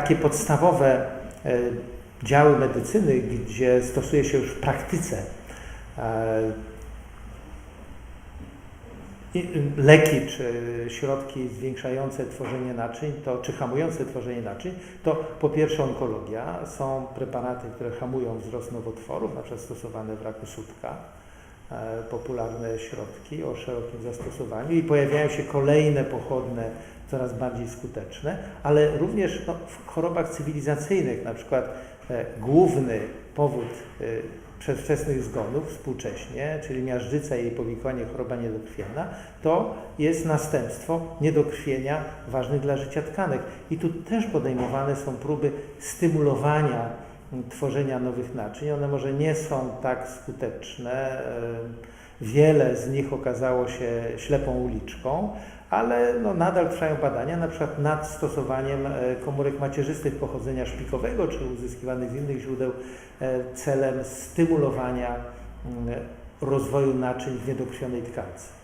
takie podstawowe e, działy medycyny, gdzie stosuje się już w praktyce e, i- leki czy środki zwiększające tworzenie naczyń, to, czy hamujące tworzenie naczyń, to po pierwsze onkologia, są preparaty, które hamują wzrost nowotworów, na przykład stosowane w raku sutka, popularne środki o szerokim zastosowaniu i pojawiają się kolejne pochodne, coraz bardziej skuteczne, ale również no, w chorobach cywilizacyjnych, na przykład e, główny powód e, przedwczesnych zgonów współcześnie, czyli miażdżyca i jej powikłanie, choroba niedokrwienna, to jest następstwo niedokrwienia ważnych dla życia tkanek. I tu też podejmowane są próby stymulowania tworzenia nowych naczyń. One może nie są tak skuteczne. e, Wiele z nich okazało się ślepą uliczką, ale no, nadal trwają badania, na przykład nad stosowaniem e, komórek macierzystych pochodzenia szpikowego, czy uzyskiwanych z innych źródeł, e, celem stymulowania mm, rozwoju naczyń w niedokrwionej tkance.